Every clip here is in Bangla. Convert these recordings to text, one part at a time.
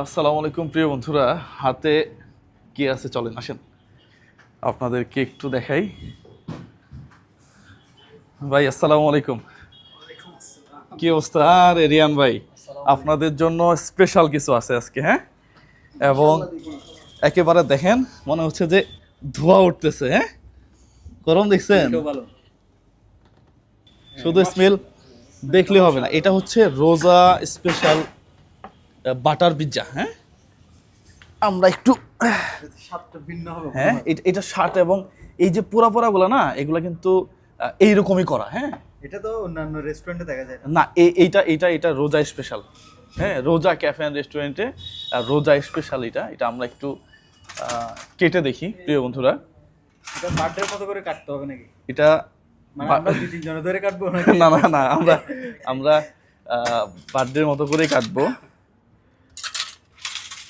আসসালামু আলাইকুম প্রিয় বন্ধুরা। হাতে কি আছে? চলেন আসেন। আপনাদেরকে একটু দেখাই। ভাই আসসালামু আলাইকুম। কি অবস্থা? আর রিয়ান ভাই আপনাদের জন্য স্পেশাল কিছু আছে আজকে হ্যাঁ? এবং একেবারে দেখেন মনে হচ্ছে যে ধোয়া উঠতেছে হ্যাঁ? গরম দেখছেন? শুধু স্মেল দেখলে হবে না। এটা হচ্ছে রোজা স্পেশাল বাটার পিৎজা হ্যাঁ? আমরা একটু স্বাদটা ভিন্ন হবে হ্যাঁ এটা- এটা শার্ট এবং এই যে পোড়া পোড়াগুলো না এগুলো কিন্তু এইরকমই করা হ্যাঁ? এটা তো অন্যান্য রেস্টুরেন্টে দেখা যায় না। এইটা এটা এটা রোজা স্পেশাল হ্যাঁ? রোজা ক্যাফে অ্যান্ড রেস্টুরেন্টে রোজা স্পেশাল এটা এটা আমরা একটু আহ, কেটে দেখি প্রিয় বন্ধুরা। এটা বার্থডের মতো করে কাটতে হবে নাকি? এটা মানে বা- আমরা দুই তিন জনে ধরে কাটবো নাকি? না না না আমরা আমরা বার্থডের মতো করেই কাটবো।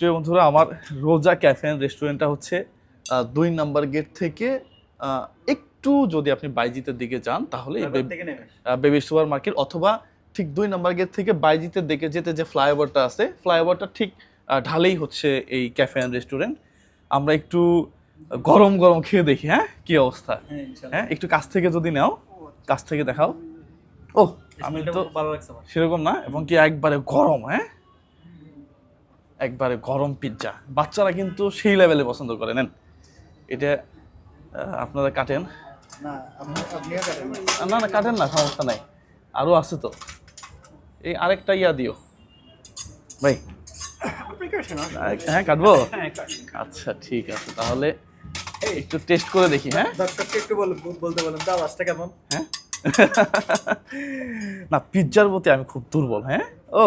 প্রিয় বন্ধুরা আমার রোজা ক্যাফে অ্যান্ড রেস্টুরেন্টটা হচ্ছে দুই নাম্বার গেট থেকে একটু যদি আপনি বাইজিতের দিকে যান তাহলে বেবি সুপার মার্কেট অথবা ঠিক দুই নাম্বার গেট থেকে বাইজিতের দিকে যেতে যে ফ্লাইওভারটা আছে ফ্লাইওভারটা ঠিক ঢালেই হচ্ছে এই ক্যাফে অ্যান্ড রেস্টুরেন্ট। আমরা একটু গরম গরম খেয়ে দেখি হ্যাঁ? কি অবস্থা? হ্যাঁ হ্যাঁ একটু কাছ থেকে যদি নাও কাছ থেকে দেখাও। ও আমি তো ভালো লাগছে সেরকম না এবং কি একবারে গরম হ্যাঁ? একবারে গরম পিৎজা বাচ্চারা কিন্তু সেই লেভেলে পছন্দ করে নেন। এটা আপনারা কাটেন। না আপনি না। কাটেন না সমস্যা নাই। আরও আছে তো। এই আরেকটা ইয়া দিও। ভাই। হ্যাঁ কাটবো? আচ্ছা ঠিক আছে তাহলে একটু টেস্ট করে দেখি হ্যাঁ? দর্শককে একটু বল বলতে বলেন তো আওয়াজটা কেমন? হ্যাঁ? না পিৎজার প্রতি আমি খুব দুর্বল হ্যাঁ? ও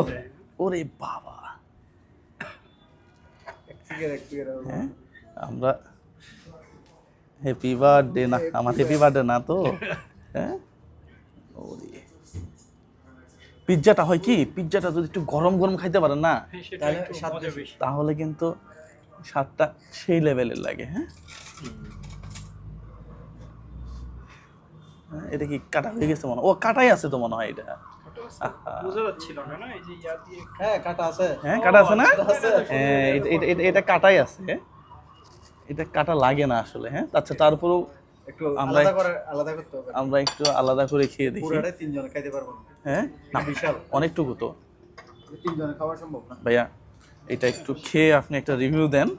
ওরে বাবা। হ্যাঁ? আমরা হ্যাপি বার্থডে না আমার হ্যাপি বার্থডে না তো। হ্যাঁ? পিৎজাটা হয় কি? পিৎজাটা যদি একটু গরম গরম খাইতে পারেন না তাহলে স্বাদ তাহলে কিন্তু স্বাদটা সেই লেভেলের লাগে হ্যাঁ? হ্যাঁ, এটা কি কাটা হয়ে গেছে মনে হয়? ও কাটাই আছে তো মনে হয় এটা। ইয়া হ্যাঁ কাটা আছে। হ্যাঁ কাটা আছে না? হ্যাঁ এটা- এটা- এটা- এটা কাটাই আছে এটা কাটা লাগে না আসলে হ্যাঁ? আচ্ছা তারপরেও একটু আমরা- আলাদা করতে হবে। আমরা একটু আলাদা করে খেয়ে দেখি। পুরাটাই তিনজনে খাইতে পারব না। হ্যাঁ? না বিশাল। অনেকটুকু তো। তিনজনে খাওয়া সম্ভব না। ভাইয়া এটা একটু খেয়ে আপনি একটা রিভিউ দেন।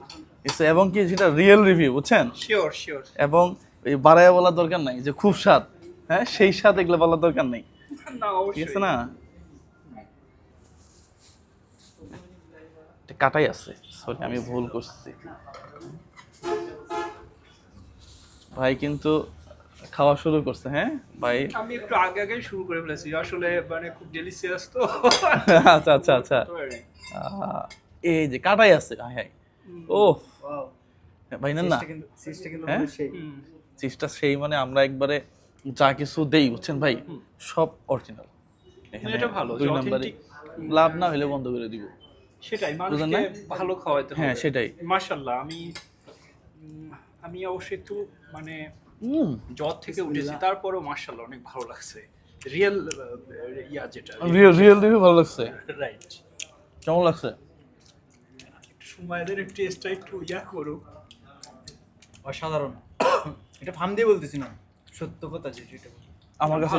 এবং কি সেটা রিয়েল রিভিউ বুঝছেন? শিওর শিওর এবং এই বাড়ায় বলার দরকার নাই যে খুব স্বাদ হ্যাঁ? সেই স্বাদ এগুলো বলার দরকার নেই। না ঠিক আছে না? কাটাই আছে। সরি আমি ভুল করছি। ভাই কিন্তু খাওয়া শুরু করছে হ্যাঁ? ভাই? আমি একটু আগে আগে শুরু করে ফেলেছি। আসলে মানে খুব ডেলিসিয়াস তো। আচ্ছা আচ্ছা আচ্ছা। এই যে কাটাই আছে হাই ও ভাই না না। সিস্টে কিন্তু হ্যাঁ? সেই। হুম। সেই মানে আমরা একবারে যা কিছু দেই বুঝছেন ভাই? সব অরিজিনাল এটা ভালো, দুই নাম্বারে লাভ না হলে বন্ধ করে দিব। সেটাই মানুষকে ভালো খাওয়াইতে হবে। হ্যাঁ সেটাই। মাশাল্লাহ আমি আমি অবশ্যই একটু মানে জ্বর থেকে উঠেছি তারপরেও মাশাল্লাহ অনেক ভালো লাগছে। রিয়েল ইয়া যেটা রিয়েল রিয়েল রিভিউ ভালো লাগছে। রাইট কেমন লাগছে? সময়ের টেস্টটা একটু ইয়া করুক। অসাধারণ। এটা ফার্ম দিয়ে বলতেছি না। সত্য কথা যে যেটা আমার কাছে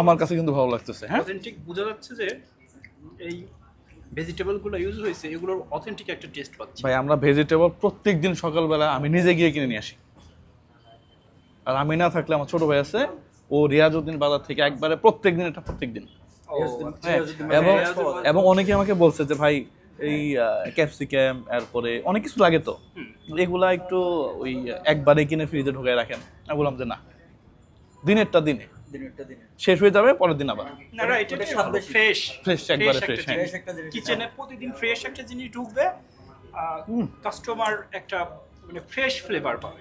আমার কাছে কিন্তু ভালো লাগতেছে হ্যাঁ? অথেন্টিক বোঝা যাচ্ছে যে এই ভেজিটেবলগুলো ইউজ হয়েছে এগুলোর অথেন্টিক একটা টেস্ট পাচ্ছি। ভাই আমরা ভেজিটেবল প্রত্যেক দিন সকালবেলা আমি নিজে গিয়ে কিনে নিয়ে আসি। আর আমি না থাকলে আমার ছোট ভাই আছে ও রিয়াজউদ্দিন বাজার থেকে একবারে প্রত্যেক দিন এটা প্রত্যেক দিন হ্যাঁ, এবং এবং অনেকে আমাকে বলছে যে ভাই এই ক্যাপসিকাম এরপরে অনেক কিছু লাগে তো। এগুলা একটু ওই একবারে কিনে ফ্রিজে ঢুকায় রাখেন। আমি বললাম যে না। দিনেরটা দিনে। শেষ হয়ে যাবে পরের দিন আবার। না না এটা ওটা স্বাদ ফ্রেশ একবারে হ্যাঁ। ফ্রেশ একটা জিনিস। কিচেনে প্রতিদিন ফ্রেশ একটা জিনিস ঢুকবে কাস্টমার একটা মানে ফ্রেশ ফ্লেভার পাবে।